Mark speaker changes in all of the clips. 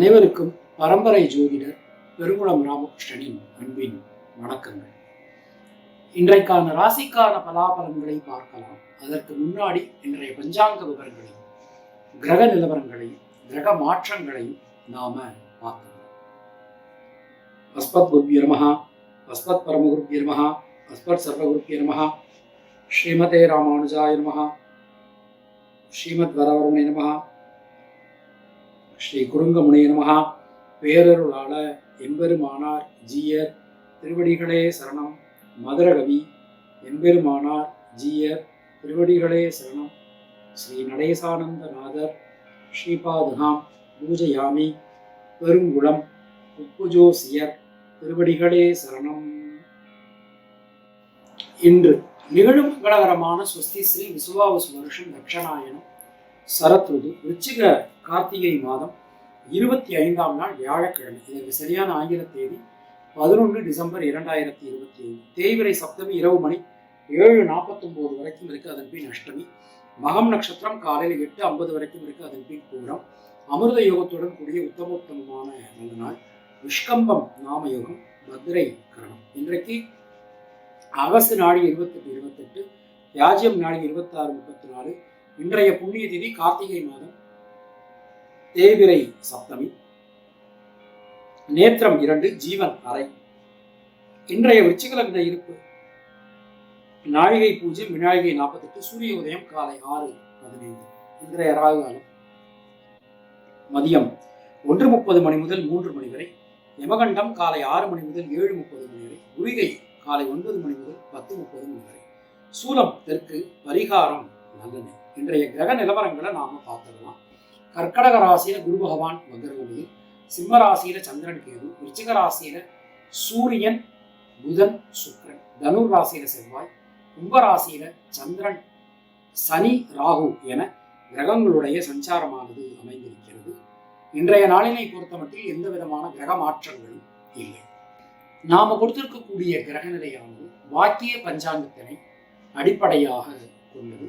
Speaker 1: அனைவருக்கும் பரம்பரை ஜோதிடர் பெருங்குளம் ராமகிருஷ்ணனின் அன்பின் வணக்கங்கள். இன்றைக்கான ராசிக்கான பலாபலன்களை பார்க்கலாம். அதற்கு முன்னாடி இன்றைய பஞ்சாங்க விவரங்களையும் கிரக நிலவரங்களையும் கிரக மாற்றங்களையும் நாம பார்க்கலாம். அஸ்பத் குருபிய நமஹா அஸ்மத் பரமகுருபிய நமஹா அஸ்பத் சர்வகுருபிய நமஹா ஸ்ரீமதே ராமானுஜாய நமஹா ஸ்ரீமத் வரவரமே நமஹா ஸ்ரீ குருங்கமுனைய நமஹா. பேரருளாள எம்பெருமானார் ஜீயர் திருவடிகளே சரணம். மதுரகவி எம்பெருமானார் ஜீயர் திருவடிகளே சரணம். ஸ்ரீ நடேசானந்தநாதர் ஸ்ரீபாதுகாம் பூஜயாமி. பெருங்குளம் உப்புஜோசியர் திருவடிகளே சரணம். இன்று நிகழும் மங்களகரமான சுஸ்தி ஸ்ரீ விசுவாவசு வருஷம் தட்சணாயனம். சரத்ருது விருச்சிக கார்த்திகை மாதம் இருபத்தி ஐந்தாம் நாள் வியாழக்கிழமை. இதற்கு சரியான ஆங்கில தேதி பதினொன்று டிசம்பர் இரண்டாயிரத்தி இருபத்தி ஐந்து. தேய்விரை சப்தமி இரவு மணி ஏழு நாற்பத்தொம்போது வரைக்கும் இருக்கு அதன் பின் அஷ்டமி. மகம் நட்சத்திரம் காலையில் எட்டு ஐம்பது வரைக்கும் இருக்கு அதன் பின் பூரம். அமிர்த யோகத்துடன் கூடிய உத்தமோத்தமமான நல்ல நாள். விஷ்கம்பம் நாம யோகம் பத்ரை கரணம். இன்றைக்கு அகஸ்து நாடி இருபத்தெட்டு இருபத்தெட்டு. யாஜ்யம் நாடி இருபத்தாறு முப்பத்தி நாலு. இன்றைய புண்ணிய திதி கார்த்திகை மாதம் தேவிரை சப்தமி நேத்திரம் இரண்டு ஜீவன் அறை. இன்றைய விருச்சிகலக்ன இருப்பு நாழிகை பூஜை விநாயகை நாற்பத்தெட்டு சூரிய உதயம் காலை ஆறு பதினைந்து. இன்றைய ராகு காலம் மதியம் ஒன்று முப்பது மணி முதல் மூன்று மணி வரை யமகண்டம் காலை ஆறு மணி முதல் ஏழு முப்பது மணி வரை குளிகை காலை ஒன்பது மணி முதல் பத்து முப்பது மணி வரை. சூலம் தெற்கு பரிகாரம் நல்லது இன்றைய கிரக நிலவரங்களை நாம பார்த்துடலாம். கர்க்கடக ராசியில குரு பகவான் வக்ரகதியில் சிம்ம ராசியில சந்திரன் கேது விருச்சிக ராசியில சூரியன் புதன் சுக்கிரன் தனுர் ராசியில செவ்வாய் கும்ப ராசியில சந்திரன் சனி ராகு என கிரகங்களுடைய சஞ்சாரமானது அமைந்திருக்கிறது. இன்றைய நாளினை பொறுத்தமட்டில் எந்த விதமான கிரக மாற்றங்களும் இல்லை. நாம கொடுத்திருக்கக்கூடிய கிரக நிலையானது வாக்கிய பஞ்சாங்கத்தினை அடிப்படையாக கொண்டது.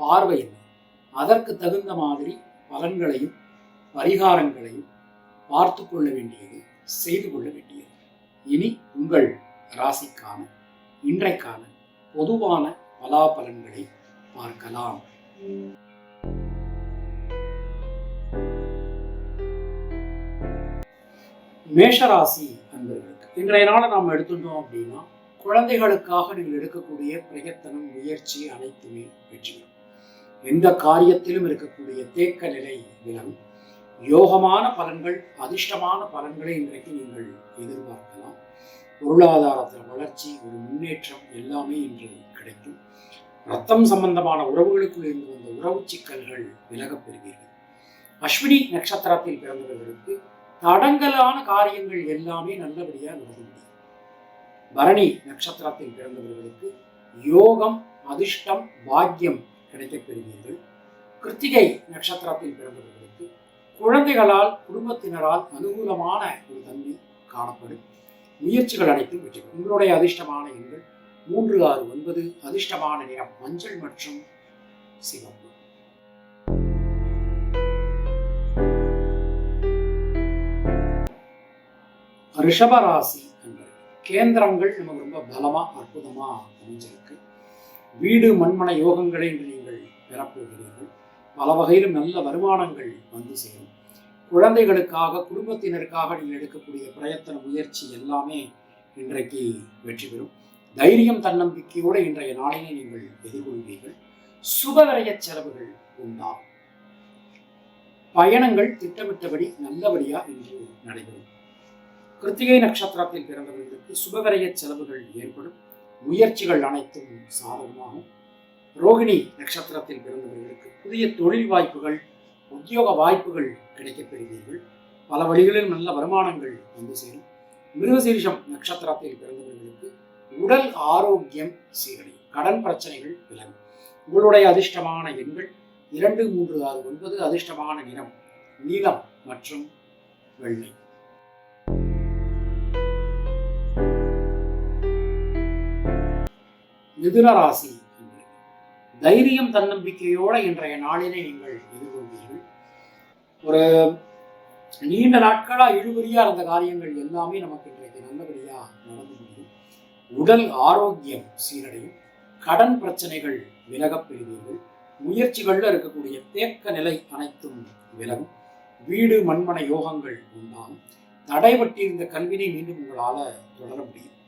Speaker 1: பார்வை இல்லை அதற்கு தகுந்த மாதிரி பலன்களையும் பரிகாரங்களையும் பார்த்து கொள்ள வேண்டியது செய்து கொள்ள வேண்டியது. இனி உங்கள் ராசிக்கான இன்றைக்கான பொதுவான பலாபலன்களை பார்க்கலாம். மேஷராசி அன்பர்களுக்கு இன்றைய நாளை நாம் எடுத்துட்டோம் அப்படின்னா குழந்தைகளுக்காக நீங்கள் எடுக்கக்கூடிய பிரயத்தனம் முயற்சி அனைத்துமே வெற்றி எந்த காரியத்திலும் இருக்கக்கூடிய தேக்க நிலை விலகும். யோகமான பலன்கள் அதிர்ஷ்டமான பலன்களை இன்றைக்கு நீங்கள் எதிர்பார்க்கலாம். பொருளாதாரத்தில் வளர்ச்சி ஒரு முன்னேற்றம் எல்லாமே இன்று கிடைக்கும். ரத்தம் சம்பந்தமான உறவுகளுக்குள் இருந்து வந்த உறவு சிக்கல்கள் விலகப் பெறுவீர்கள். அஸ்வினி நட்சத்திரத்தில் பிறந்தவர்களுக்கு தடங்கலான காரியங்கள் எல்லாமே நல்லபடியாக நடந்து முடியும். பரணி நட்சத்திரத்தில் பிறந்தவர்களுக்கு யோகம் அதிர்ஷ்டம் பாக்கியம் கிடைக்கப் பெறுவீர்கள் கிருத்திகை நட்சத்திரத்தில் பிறந்தவர்களுக்கு குழந்தைகளால் குடும்பத்தினரால் அனுகூலமான ஒரு தன்மை காணப்படும். முயற்சிகள் அனைத்தும் வெற்றி பெறும். உங்களுடைய அதிர்ஷ்டமான எண்கள் மூன்று ஆறு ஒன்பது. அதிர்ஷ்டமான நிறம் மஞ்சள் மற்றும் சிவப்பு. ரிஷபராசி என்பது கேந்திரங்கள் நமக்கு ரொம்ப பலமா அற்புதமா அமைஞ்சிருக்கு. வீடு மண்மனை யோகங்களை இன்று நீங்கள் பெறப்போகிறீர்கள். பல வகையிலும் நல்ல வருமானங்கள் வந்து சேரும். குழந்தைகளுக்காக குடும்பத்தினருக்காக நீங்கள் எடுக்கக்கூடிய பிரயத்தன முயற்சி எல்லாமே இன்றைக்கு வெற்றி பெறும். தைரியம் தன்னம்பிக்கையோடு இன்றைய நாளினை நீங்கள் எதிர்கொள்வீர்கள். சுபவிரய செலவுகள் உண்டாகும். பயணங்கள் திட்டமிட்டபடி நல்லபடியா இன்று நடைபெறும். கிருத்திகை நட்சத்திரத்தில் பிறந்தவர்களுக்கு சுபவிரய செலவுகள் ஏற்படும். முயற்சிகள் அனைத்தும் சாதகமாகும். ரோகிணி நட்சத்திரத்தில் பிறந்தவர்களுக்கு புதிய தொழில் வாய்ப்புகள் உத்தியோக வாய்ப்புகள் கிடைக்கப் பெறுவீர்கள். பல வழிகளில் நல்ல வருமானங்கள் வந்து சேரும். மிருகசீரிஷம் நட்சத்திரத்தில் பிறந்தவர்களுக்கு உடல் ஆரோக்கியம் சீரடையும். கடன் பிரச்சனைகள் விலகும். உங்களுடைய அதிர்ஷ்டமான எண்கள் இரண்டு மூன்று ஆறு ஒன்பது அதிர்ஷ்டமான நிறம் நீலம் மற்றும் வெள்ளை. மிதுன ராசி தைரியம் தன்னம்பிக்கையோட இன்றைய நாளினை நீங்கள் எதிர்கொள்வீர்கள். ஒரு நீண்ட நாட்களா இழுபறியாக இருந்த காரியங்கள் எல்லாமே நமக்கு இன்றைக்கு நல்லபடியாக நடந்து முடியும். உடல் ஆரோக்கியம் சீரடையும். கடன் பிரச்சனைகள் விலகப் பெறுவீர்கள். முயற்சிகள்ல இருக்கக்கூடிய தேக்க நிலை அனைத்தும் விலகும். வீடு மண்மனை யோகங்கள் உண்டாகும். தடைபட்டிருந்த கல்வினை மீண்டும் உங்களால தொடர முடியும்.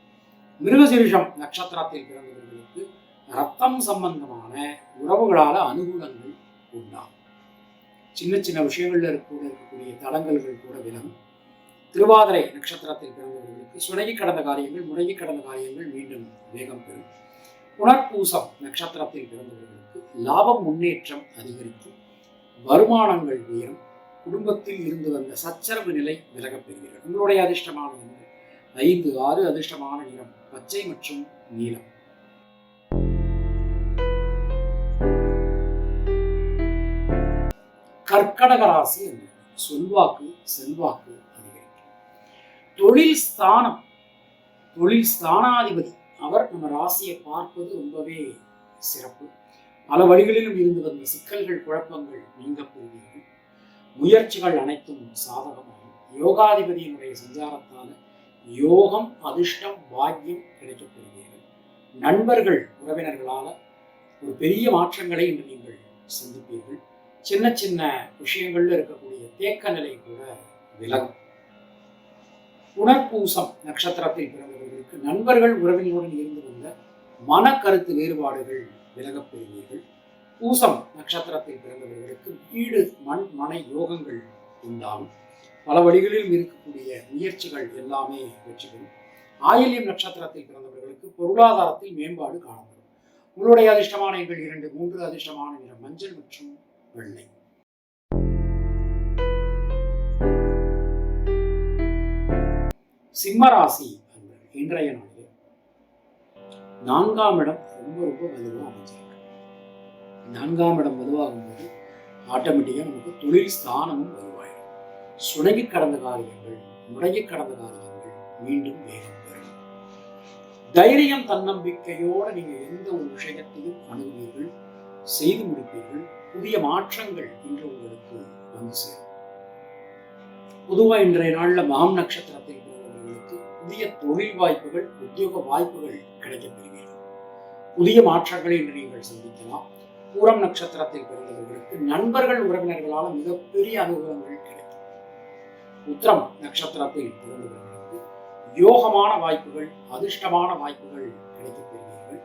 Speaker 1: மிருகசீரிஷம் நட்சத்திரத்தில் பிறந்தவர்கள் ரத்தம் சம்பந்தமான உறவுகளால அனுகூலங்கள் உண்டாகும் சின்ன சின்ன விஷயங்களில் கூட இருக்கக்கூடிய தடங்கல்கள் கூட விலகும். திருவாதிரை நட்சத்திரத்தில் பிறந்தவர்களுக்கு சுணகி கடந்த காரியங்கள் முடங்கி கடந்த காரியங்கள் மீண்டும் வேகம் பெறும். புனர்பூசம் நட்சத்திரத்தில் பிறந்தவர்களுக்கு லாபம் முன்னேற்றம் அதிகரிக்கும். வருமானங்கள் உயரும். குடும்பத்தில் இருந்து வந்த சச்சரவு நிலை விலகப் பெறுகிறது உங்களுடைய அதிர்ஷ்டமான எண்கள் ஐந்து ஆறு அதிர்ஷ்டமான நிறம் பச்சை மற்றும் நீலம். கர்க்கடக ராசி என்பது சொல்வாக்கு செல்வாக்கு அதிகரிக்கும். தொழில் ஸ்தானம் தொழில் ஸ்தானாதிபதி. அவர் நம்ம ராசியை பார்ப்பது ரொம்பவே சிறப்பு. பல வழிகளிலும் இருந்து வந்த சிக்கல்கள் குழப்பங்கள் நீங்க பெறுவீர்கள். முயற்சிகள் அனைத்தும் சாதகமாகும். யோகாதிபதியினுடைய சஞ்சாரத்தால யோகம் அதிர்ஷ்டம் பாக்கியம் கிடைக்கப் பெறுவீர்கள். நண்பர்கள் உறவினர்களால் ஒரு பெரிய மாற்றங்களை இன்று நீங்கள் சந்திப்பீர்கள். சின்ன சின்ன விஷயங்கள்ல இருக்கக்கூடிய தேக்க நிலை கூட விலகும். புனர்பூசம் நட்சத்திரத்தில் பிறந்தவர்களுக்கு நண்பர்கள் உறவினருடன் இருந்து வந்த மன கருத்து வேறுபாடுகள் விலகப் பெறுவீர்கள். பூசம் நட்சத்திரத்தில் பிறந்தவர்களுக்கு வீடு மண் மனை யோகங்கள் உண்டாகும். பல வழிகளிலும் இருக்கக்கூடிய முயற்சிகள் எல்லாமே வெற்றி பெறும். ஆயில்யம் நட்சத்திரத்தில் பிறந்தவர்களுக்கு பொருளாதாரத்தில் மேம்பாடு காணப்படும். உங்களுடைய அதிர்ஷ்டமான எங்கள் இரண்டு மூன்று அதிர்ஷ்டமான நிறம் மஞ்சள் மற்றும் வெள்ளை சிம்மராசி இன்றைய நாளில் நான்காம் இடம் ரொம்ப ரொம்ப வலுவாக அமைஞ்சிருக்கு. நான்காம் இடம் வலுவாகும் போது ஆட்டோமேட்டிக்காக நமக்கு தொழில் ஸ்தானமும் வலுவாயிடும் சுணங்கி கடந்த காரியங்கள் முடங்கி கடந்த காரியங்கள் மீண்டும் வேகம் பெறும். தைரியம் தன்னம்பிக்கையோட நீங்க எந்த ஒரு விஷயத்தையும் அணுகுவீர்கள் செய்து முடிப்பீர்கள். புதிய மாற்றங்கள் இன்று உங்களுக்கு வந்து சேரும். பொதுவா இன்றைய நாளில் மகம் நட்சத்திரத்தில் பிறந்தவர்களுக்கு புதிய தொழில் வாய்ப்புகள் உத்தியோக வாய்ப்புகள் கிடைக்கப்பெறுவீர்கள் புதிய மாற்றங்களை இன்று நீங்கள் சந்திக்கலாம். பூரம் நட்சத்திரத்தில் பிறந்தவர்களுக்கு நண்பர்கள் உறவினர்களால் மிகப்பெரிய அனுகூலங்கள் கிடைக்கும். உத்திரம் நட்சத்திரத்தில் பிறந்தவர்களுக்கு யோகமான வாய்ப்புகள் அதிர்ஷ்டமான வாய்ப்புகள் கிடைக்கப்பெறுவீர்கள்.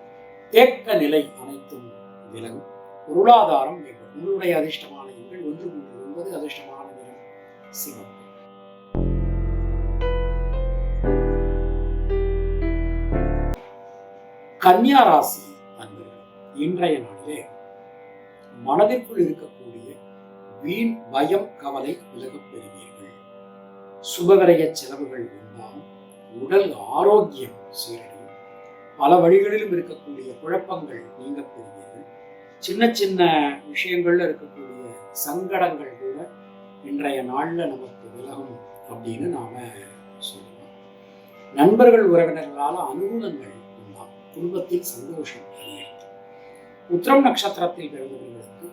Speaker 1: தேக்க நிலை அனைத்தும் விலகும். பொருளாதாரம் மேம்படும் உங்களுடைய அதிர்ஷ்டமான எண்கள் ஒன்று மூன்று ஒன்பது அதிர்ஷ்டமான நிறம் சிவம் கன்னியா ராசி அன்பர்கள் இன்றைய நாளிலே மனதிற்குள் இருக்கக்கூடிய வீண் பயம் கவலை விலகப் பெறுவீர்கள். சுபகரைய செலவுகள் உண்டாகும் உடல் ஆரோக்கியம் சீரடையும். பல வழிகளிலும் இருக்கக்கூடிய குழப்பங்கள் நீங்க பெறுவீர்கள். சின்ன சின்ன விஷயங்கள்ல இருக்கக்கூடிய சங்கடங்கள் கூட இன்றைய நாள்ல நமக்கு விலகும் அப்படின்னு நாம சொல்லலாம் நண்பர்கள் உறவினர்களால் அனுகூலங்கள் உண்டாகும். குடும்பத்தில் சந்தோஷம் அதிகரிக்கும் உத்திரம் நட்சத்திரத்தில் பிறந்தவர்களுக்கு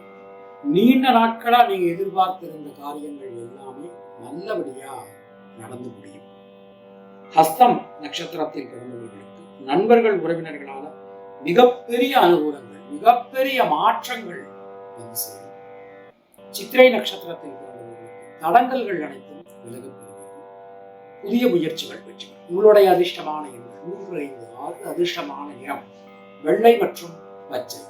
Speaker 1: நீண்ட நாட்களா நீங்க எதிர்பார்த்திருந்த காரியங்கள் எல்லாமே நல்லபடியா நடந்து முடியும். ஹஸ்தம் நட்சத்திரத்தில் பிறந்தவர்களுக்கு நண்பர்கள் உறவினர்களால மிகப்பெரிய அனுகூலங்கள் மிகப்பெரிய மாற்றங்கள் வந்து சேரும் சித்திரை நட்சத்திரத்தில் பிறந்தவர்களுக்கு தடங்கல்கள் அனைத்தும் விலகப் புதிய முயற்சிகள் வெற்றி உங்களுடைய அதிர்ஷ்டமான எண்கள் மூன்று ஐந்து ஆறு அதிர்ஷ்டமான நிறம் வெள்ளை மற்றும் பச்சை.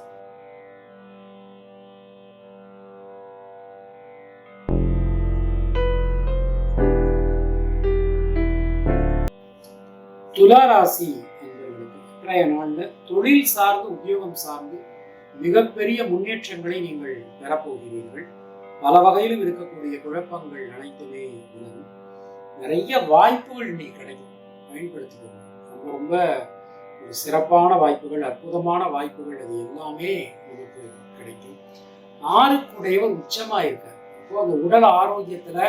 Speaker 1: துலா ராசி இன்றைய நாள்ல தொழில் சார்ந்து உத்தியோகம் சார்ந்து மிகப்பெரிய முன்னேற்றங்களை நீங்கள் பெறப்போகிறீர்கள். பல வகையிலும் இருக்கக்கூடிய குழப்பங்கள் அனைத்துமே விலகும் நிறைய வாய்ப்புகள் இன்னைக்கு கிடைக்கும். பயன்படுத்திக்கணும் ரொம்ப ரொம்ப ஒரு சிறப்பான வாய்ப்புகள் அற்புதமான வாய்ப்புகள் அது எல்லாமே நமக்கு கிடைக்கும். ஆணுக்குடையவர் உச்சமாக இருக்கார். அப்போ அந்த உடல் ஆரோக்கியத்துல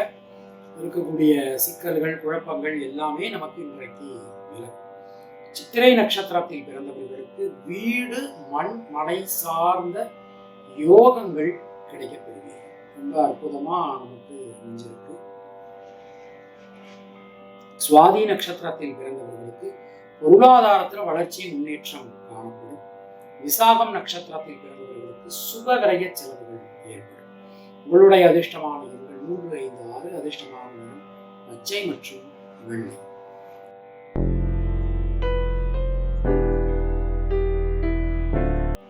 Speaker 1: இருக்கக்கூடிய சிக்கல்கள் குழப்பங்கள் எல்லாமே நமக்கு இன்றைக்கு விலகும். சித்திரை நட்சத்திரத்தில் பிறந்தவர்களுக்கு வீடு மண் மனை சார்ந்த யோகங்கள் கிடைக்கப்பெறுவீர்கள் ரொம்ப அற்புதமா நமக்கு அமைஞ்சிருக்கு. சுவாதி நட்சத்திரத்தில் பிறந்தவர்களுக்கு பொருளாதாரத்தில் வளர்ச்சி முன்னேற்றம் காணப்படும். விசாகம் நட்சத்திரத்தில் பிறந்தவர்களுக்கு சுபகிரக செலவுகள் ஏற்படும். உங்களுடைய அதிர்ஷ்டமான எண்கள் மூன்று ஐந்து ஆறு அதிர்ஷ்டமான நிறம் பச்சை மற்றும் வெள்ளை.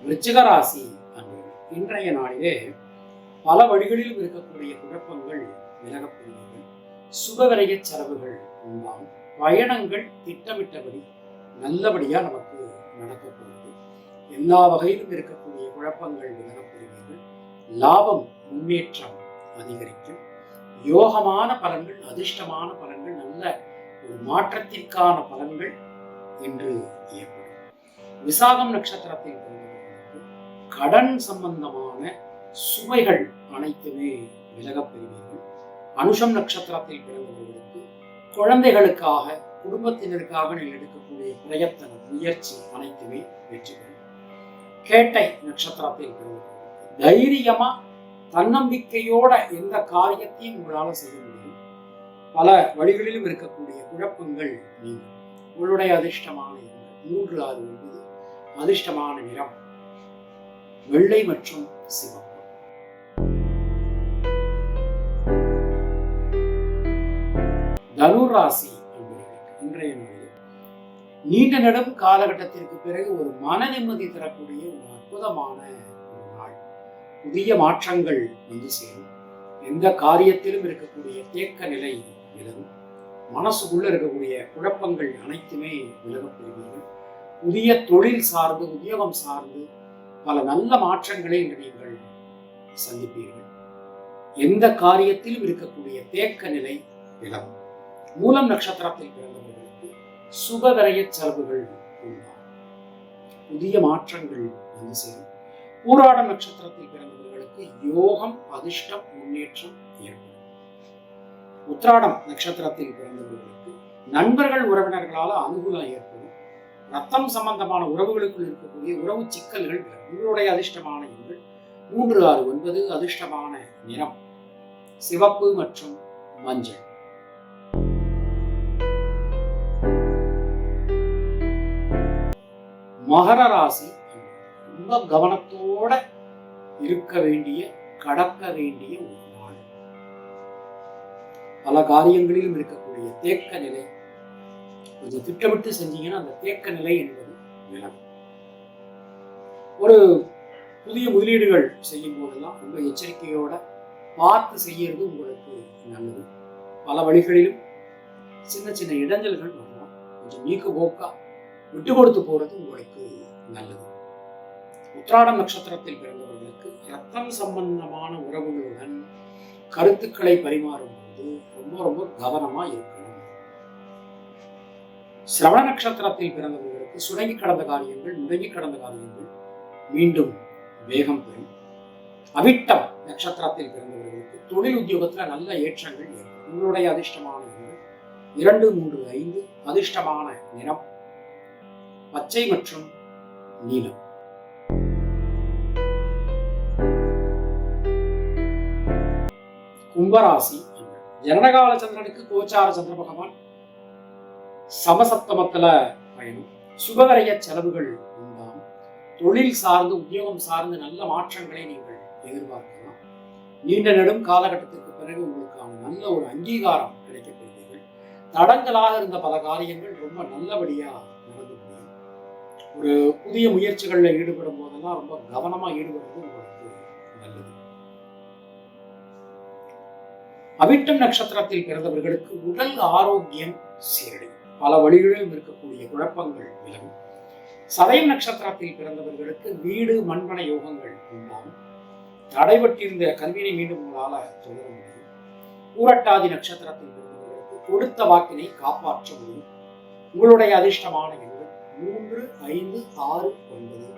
Speaker 1: ரிச்சிகராசி அன்று இன்றைய நாளிலே பல வழிகளிலும் இருக்கக்கூடிய குழப்பங்கள் விலகப்படுவீர்கள் சுபவிரைய செலவுகள் உண்டாகும் பயணங்கள் திட்டமிட்டபடி நல்லபடியா நமக்கு நடக்கப்படுவது எல்லா வகையிலும் இருக்கக்கூடிய குழப்பங்கள் விலகப்படுவீர்கள் லாபம் முன்னேற்றம் அதிகரிக்கும். யோகமான பலன்கள் அதிர்ஷ்டமான பலன்கள் நல்ல ஒரு மாற்றத்திற்கான பலன்கள் இன்று ஏற்படும். விசாகம் நட்சத்திரத்தில் பிறந்தவர்களுக்கு கடன் சம்பந்தமான சுமைகள் அனைத்துமே விலகப் பெறுவீர்கள். அனுஷம் நட்சத்திரத்தில் பிறந்தவர்களுக்கு குழந்தைகளுக்காக குடும்பத்தினருக்காக நீங்கள் எடுக்கக்கூடிய பிரயத்தனம் முயற்சி அனைத்துமே வெற்றி பெறும். கேட்டை நட்சத்திரத்தில் பிறந்தவர்களுக்கு தைரியமா தன்னம்பிக்கையோட எந்த காரியத்தையும் உங்களால் செய்ய முடியும். பல வழிகளிலும் இருக்கக்கூடிய குழப்பங்கள் நீங்கள் உங்களுடைய அதிர்ஷ்டமான மூன்று ஆறு ஒன்பது அதிர்ஷ்டமான நிறம் வெள்ளை மற்றும் சிவப்பு. தனுர் ராசி இன்றைய நாளில் நீண்ட நெடும் காலகட்டத்திற்கு பிறகு ஒரு மன நிம்மதி தரக்கூடிய ஒரு அற்புதமான ஒரு நாள். புதிய மாற்றங்கள் வந்து சேரும். எந்த காரியத்திலும் இருக்கக்கூடிய தேக்க நிலை விலகும் மனசுக்குள்ள இருக்கக்கூடிய குழப்பங்கள் அனைத்துமே விலகப் பெறுவீர்கள். புதிய தொழில் சார்ந்து உத்தியோகம் சார்ந்து பல நல்ல மாற்றங்களை இன்று நீங்கள் சந்திப்பீர்கள். எந்த காரியத்திலும் இருக்கக்கூடிய தேக்க நிலை விலகும் மூலம் நட்சத்திரத்தில் பிறந்தவர்களுக்கு சுபவரைய செலவுகள் உண்டாகும் புதிய மாற்றங்கள் வந்து சேரும். பூராட நட்சத்திரத்தில் பிறந்தவர்களுக்கு யோகம் அதிர்ஷ்டம் முன்னேற்றம் ஏற்படும். உத்ராடம் நட்சத்திரத்தில் பிறந்தவர்களுக்கு நண்பர்கள் உறவினர்களால் அனுகூலம் ஏற்படும். ரத்தம் சம்பந்தமான உறவுகளுக்குள் இருக்கக்கூடிய உறவு சிக்கல்கள் உங்களுடைய அதிர்ஷ்டமான எண்கள். மூன்று ஆறு ஒன்பது அதிர்ஷ்டமான நிறம். சிவப்பு மற்றும் மஞ்சள். மகர ராசி ரொம்ப கவனத்தோட இருக்க வேண்டிய கடக்க வேண்டிய ஒரு நாள். பல காரியங்களிலும் இருக்கக்கூடிய தேக்க நிலை கொஞ்சம் திட்டமிட்டு செஞ்சீங்கன்னா அந்த தேக்க நிலை என்பது விலகும் ஒரு புதிய முதலீடுகள் செய்யும் போதெல்லாம் ரொம்ப எச்சரிக்கையோட பார்த்து செய்யறது உங்களுக்கு நல்லது. பல வழிகளிலும் சின்ன சின்ன இடைஞ்சல்கள் வரலாம். கொஞ்சம் நீக்க போக்கா விட்டு கொடுத்து போறது உங்களுக்கு நல்லது. உத்ராடம் நட்சத்திரத்தில் பிறந்தவர்களுக்கு ரத்தம் சம்பந்தமான உறவுகளுடன் கருத்துக்களை பரிமாறும் போது ரொம்ப ரொம்ப கவனமா இருக்கும் சிரவண நட்சத்திரத்தில் பிறந்தவர்களுக்கு சுடங்கி கடந்த காரியங்கள் முடங்கி கடந்த காரியங்கள் மீண்டும் வேகம் பெறும். அவிட்டம் நட்சத்திரத்தில் பிறந்தவர்களுக்கு தொழில் உத்தியோகத்துல நல்ல ஏற்றங்கள் ஏற்படும். உங்களுடைய அதிர்ஷ்டமான எண்கள் இரண்டு மூன்று ஐந்து அதிர்ஷ்டமான நிறம் பச்சை மற்றும் நீலம். கும்பராசி அன்பர்கள். ஜனனகால சந்திரனுக்கு கோச்சார சந்திர பகவான் சமசப்தமத்தில் பயணம். சுபகரைய செலவுகள் உண்டாம். தொழில் சார்ந்து உத்தியோகம் சார்ந்து நல்ல மாற்றங்களை நீங்கள் எதிர்பார்க்கலாம். நீண்ட நெடும் காலகட்டத்திற்கு பிறகு உங்களுக்கான நல்ல ஒரு அங்கீகாரம் கிடைக்கப்படுவீர்கள். தடங்களாக இருந்த பல காரியங்கள் ரொம்ப நல்லபடியா நடந்து முடியும். ஒரு புதிய முயற்சிகளில் ஈடுபடும் போதெல்லாம் ரொம்ப கவனமா ஈடுபடுறது உங்களுக்கு நல்லது. அவிட்டம் நட்சத்திரத்தில் பிறந்தவர்களுக்கு உடல் ஆரோக்கியம் சீரடையும். பல வழிகளிலும் இருக்கக்கூடிய குழப்பங்கள் விலகும் சதயம் நட்சத்திரத்தில் பிறந்தவர்களுக்கு வீடு மண்மன யோகங்கள் உண்டாகும். தடைபட்டிருந்த கல்வியை மீண்டும் உங்களால் தொடர முடியும். பூரட்டாதி நட்சத்திரத்தில் பிறந்தவர்களுக்கு கொடுத்த வாக்கினை காப்பாற்ற முடியும். உங்களுடைய அதிர்ஷ்டமான எண்கள் மூன்று ஐந்து ஆறு ஒன்பது.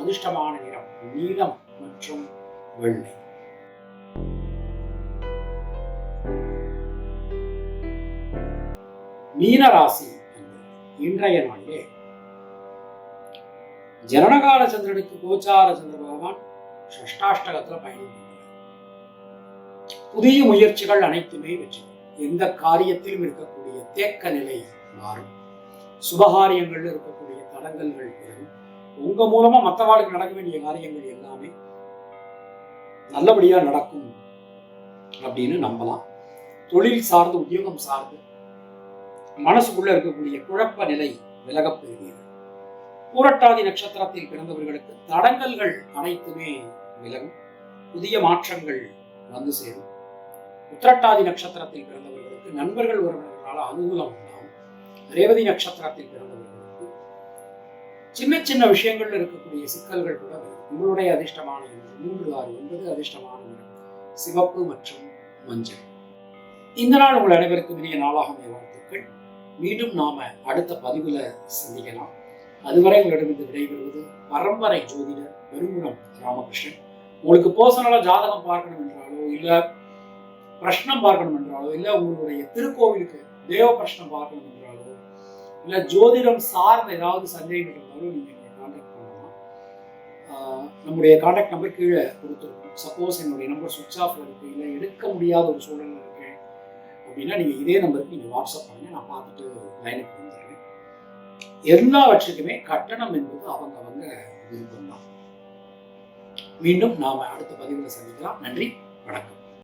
Speaker 1: அதிர்ஷ்டமான நிறம் நீளம் மற்றும் வெள்ளை. மீனராசி இன்றைய நாளிலே. ஜனனகால சந்திரனுக்கு கோச்சார சந்திர பகவான் ஷஷ்டாஷ்டகத்துல பயணிக்கிறார் புதிய முயற்சிகள் அனைத்துமே வெற்றி எந்த காரியத்திலும் இருக்கக்கூடிய தேக்க நிலை மாறும். சுபகாரியங்கள்ல இருக்கக்கூடிய தடங்கல்கள் விலகும் உங்க மூலமா மற்றவாளுக்கு நடக்க வேண்டிய காரியங்கள் எல்லாமே நல்லபடியா நடக்கும் அப்படின்னு நம்பலாம். தொழில் சார்ந்து உத்தியோகம் சார்ந்து மனசுக்குள்ள இருக்கக்கூடிய குழப்ப நிலை விலகப் பெறுகிறது பூரட்டாதி நட்சத்திரத்தில் பிறந்தவர்களுக்கு தடங்கல்கள் அனைத்துமே விலகும். புதிய மாற்றங்கள் வந்து சேரும். உத்திரட்டாதி நட்சத்திரத்தில் பிறந்தவர்களுக்கு நண்பர்கள் உறவினர்களால் அனுகூலம் உண்டாகும். ரேவதி நட்சத்திரத்தில் பிறந்தவர்களுக்கு சின்ன சின்ன விஷயங்கள்ல இருக்கக்கூடிய சிக்கல்கள் கூட உங்களுடைய அதிர்ஷ்டமான எண் மூன்று ஆறு ஒன்பது அதிர்ஷ்டமான நிறம் சிவப்பு மற்றும் மஞ்சள். இந்த நாள் உங்கள் அனைவருக்கும் இனிய நாளாக வாழ்த்துக்கள். மீண்டும் நாம அடுத்த பதிவுல சந்திக்கலாம். அதுவரை உங்களிடமிருந்து விடைபெறுவது பரம்பரை ஜோதிடர் பெருங்குளம் ராமகிருஷ்ணன். உங்களுக்கு பர்சனலா ஜாதகம் பார்க்கணும் என்றாலோ இல்ல பிரஷ்னம் பார்க்கணும் என்றாலோ இல்ல உங்களுடைய திருக்கோவிலுக்கு தேவ பிரஷ்னம் பார்க்கணும் என்றாலோ இல்ல ஜோதிடம் சார்ந்த ஏதாவது சந்தேகம் இருந்தாலும் நீங்க காண்டாக்ட் பண்ணலாம். ஆஹ் நம்முடைய காண்டாக்ட் நம்பர் கீழே கொடுத்துருக்கோம். சப்போஸ் என்னுடைய நம்பர் சுவிட்ச் ஆஃப்ல இருக்கு இல்லை எடுக்க முடியாத ஒரு சூழல் அப்படின்னா நீங்க இதே நம்பருக்கு நீங்க வாட்ஸ்அப் பண்ணுங்க நான் பார்த்துட்டு லைனுக்கு வந்துடுறேன். எல்லாவற்றுக்குமே கட்டணம் என்பது அவங்க அவங்க விருப்பம் தான் மீண்டும் நாம அடுத்த பதிவில் சந்திக்கலாம். நன்றி வணக்கம்.